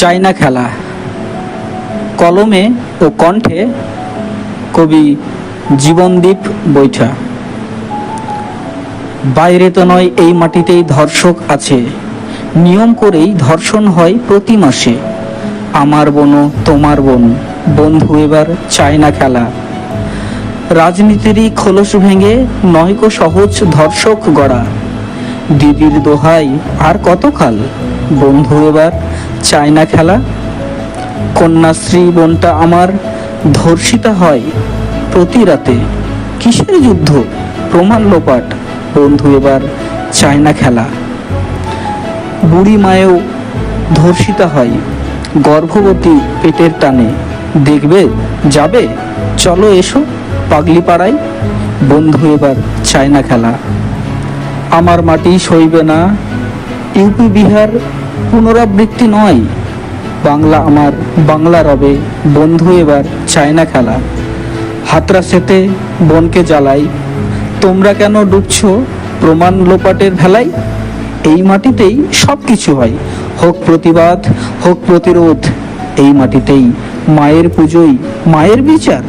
China খেলা। কলমে ও কণ্ঠে কবি জীবনদীপ বৈঠা। বাইরে তো নয়, এই মাটিতেই ধর্ষক আছে। নিয়ম করেই ধর্ষণ হয় প্রতি মাসে। আমার বোনও তোমার বোন, বন্ধু এবার চায়না খেলা। রাজনীতিরই খোলস ভেঙে নয়কো সহজ ধর্ষক গড়া। দিদির দোহাই আর কতকাল? বন্ধু এবার চায়না খেলা। কন্যাশ্রী বোনটা আমার ধর্ষিতা হয় প্রতি রাতে। কিসের যুদ্ধ? প্রমাণ লোপাট। বন্ধু, এবার চায়না খেলা। বুড়ি মায়েও ধর্ষিতা হয়, গর্ভবতী পেটের টানে। দেখবে? যাবে? চলো এসো পাগলি পাড়ায় বন্ধু, এবার চায়না খেলা। আমার মাটি সইবে না। ইউপি বিহার পুনরাবৃত্তি নয়। বাংলা আমার বাংলা রবে। বন্ধু এবার চায়না খেলা। হাতরা সেতে বনকে জ্বালাই। তোমরা কেন ডুবছো প্রমাণ লোপাটের ভেলাই এই মাটিতেই সব কিছু হয়। হোক প্রতিবাদ, হোক প্রতিরোধ, এই মাটিতেই মায়ের পুজোই মায়ের বিচার।